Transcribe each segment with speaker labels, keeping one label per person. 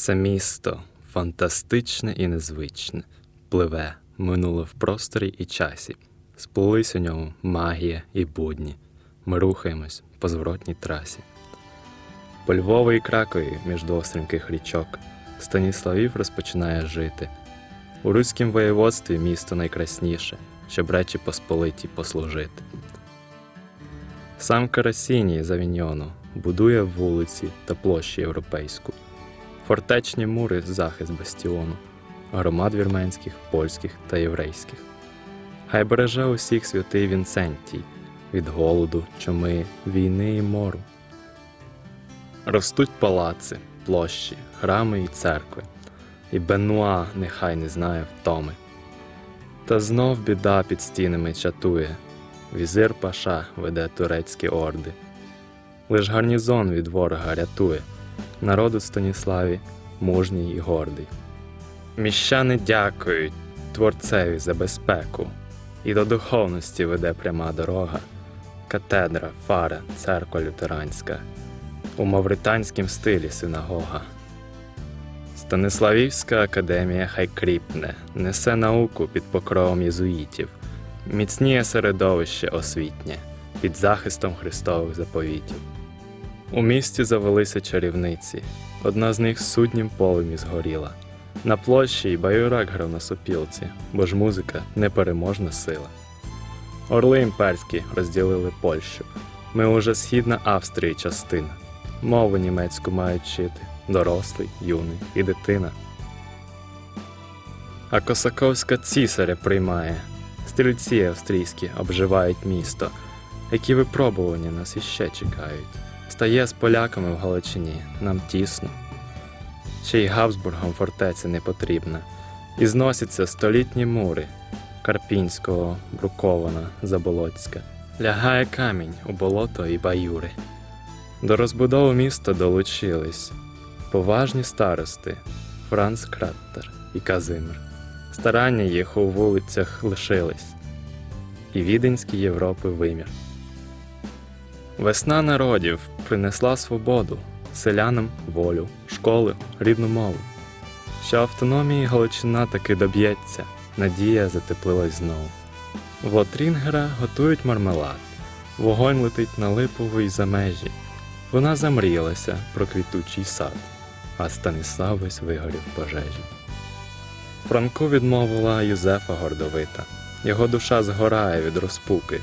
Speaker 1: Це місто фантастичне і незвичне, пливе, минуло в просторі і часі. Сплились у ньому магія і будні. Ми рухаємось по зворотній трасі. По Львову і Кракові між двох річок Станіславів розпочинає жити. У Руськім воєводстві місто найкрасніше, щоб речі посполиті послужити. Сам Карасіній з Авіньйону будує вулиці та площі європейську, фортечні мури захист бастіону, громад вірменських, польських та єврейських. Хай береже усіх святий Вінцентій від голоду, чуми, війни і мору. Ростуть палаци, площі, храми і церкви, і Бенуа нехай не знає втоми. Та знов біда під стінами чатує, візир паша веде турецькі орди. Лиш гарнізон від ворога рятує, народу Станіславі мужній і гордий. Міщани дякують Творцеві за безпеку, і до духовності веде пряма дорога, катедра, фара, церква лютеранська, у мавританськім стилі синагога. Станиславівська академія хай кріпне, несе науку під покровом єзуїтів, міцніє середовище освітнє під захистом Христових заповітів. У місті завелися чарівниці, одна з них суднім полем згоріла. На площі й баюрак грав на сопілці, бо ж музика непереможна сила. Орли імперські розділили Польщу. Ми уже східна Австрії частина. Мову німецьку мають вчити дорослий, юний і дитина. А Косаковська цісаря приймає, стрільці австрійські обживають місто, які випробування нас іще чекають. Стає з поляками в Галичині, нам тісно. Ще й Габсбургам фортеця не потрібна. І зносяться столітні мури Карпінського, Брукована, Заболоцька. Лягає камінь у болото і баюри. До розбудови міста долучились поважні старости Франц Краттер і Казимир. Старання їх у вулицях лишились, і віденський Європи вимір. Весна народів принесла свободу, селянам волю, школи, рідну мову. Що автономії Галичина таки доб'ється, надія затеплилась знову. В Лотрінгера готують мармелад, вогонь летить на липову й за межі. Вона замріялася про квітучий сад, а Станіслав весь вигорів пожежі. Франку відмовила Юзефа гордовита, його душа згорає від розпуки.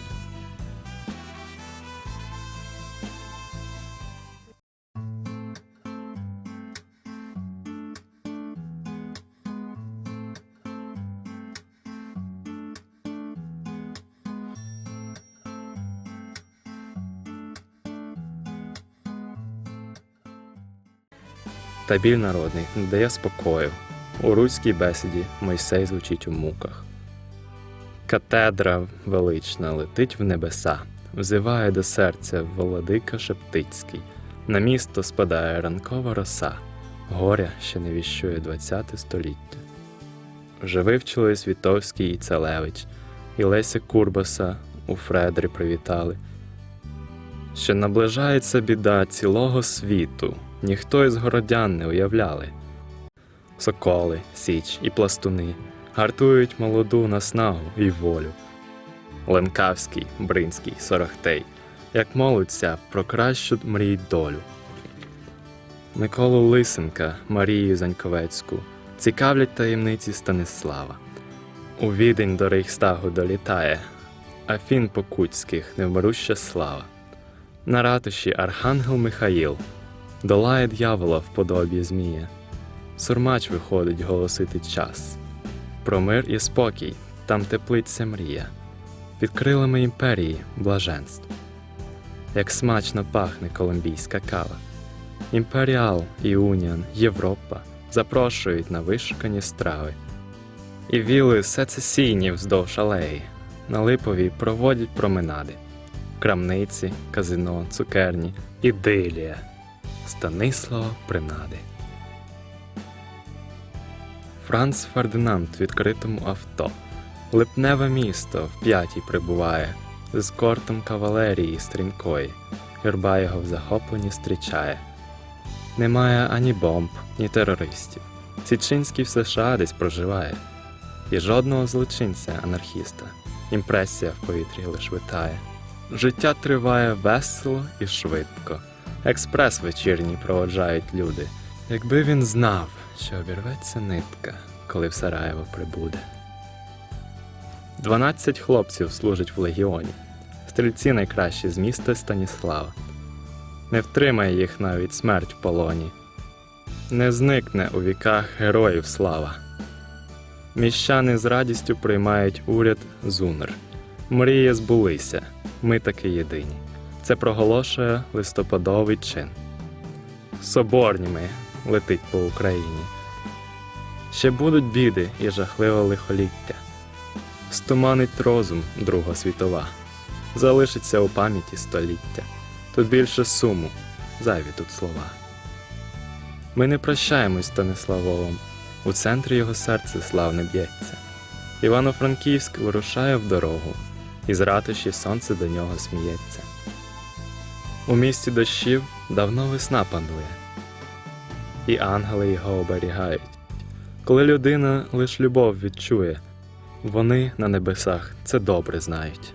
Speaker 1: Та біль народний не дає спокою. У руській бесіді Мойсей звучить у муках. Катедра велична летить в небеса, взиває до серця Володика Шептицький. На місто спадає ранкова роса, горя ще не віщує ХХ століття. Вже вивчились Вітовський і Целевич, і Леся Курбаса у Фредрі привітали. Що наближається біда цілого світу, ніхто із городян не уявляли. Соколи, січ і пластуни гартують молоду наснагу і волю. Ленкавський, Бринський, Сорохтей, як молодця про кращу мріють долю. Миколу Лисенка, Марію Заньковецьку цікавлять таємниці Станислава. У відень до Рейхстагу долітає, Афін Покутських невмируща слава. На ратуші Архангел Михаїл долає д'явола в подобі Змія. Сурмач виходить голосити час. Про мир і спокій там теплиться мрія. Під крилами імперії блаженств. Як смачно пахне колумбійська кава. Імперіал, Іуніон, Європа запрошують на вишукані страви. І віли сецесійні вздовж алеї. На липовій проводять променади. Крамниці, казино, цукерні, ідилія. Станислава Принади. Франц Фердинанд в відкритому авто. Липневе місто в п'ятій прибуває, з кортом кавалерії стрімкої, юрба його в захопленні зустрічає. Немає ані бомб, ні терористів. Січинський в США десь проживає. І жодного злочинця анархіста. Імпресія в повітрі лиш витає. Життя триває весело і швидко. Експрес вечірній проводжають люди. Якби він знав, що обірветься нитка, коли в Сараєво прибуде. Дванадцять хлопців служать в легіоні. Стрільці найкращі з міста Станіслава. Не втримає їх навіть смерть в полоні. Не зникне у віках героїв слава. Міщани з радістю приймають уряд Зунер. Мрії збулися, ми таки єдині. Це проголошує листопадовий чин. Соборні ми летить по Україні. Ще будуть біди і жахливе лихоліття. Стуманить розум Друга світова, залишиться у пам'яті століття. Тут більше суму, зайві тут слова. Ми не прощаємось Станиславовим, у центрі його серце славне б'ється. Івано-Франківськ вирушає в дорогу, і з ратуші сонце до нього сміється. У місті дощів давно весна панує, і ангели його оберігають. Коли людина лиш любов відчує, вони на небесах це добре знають.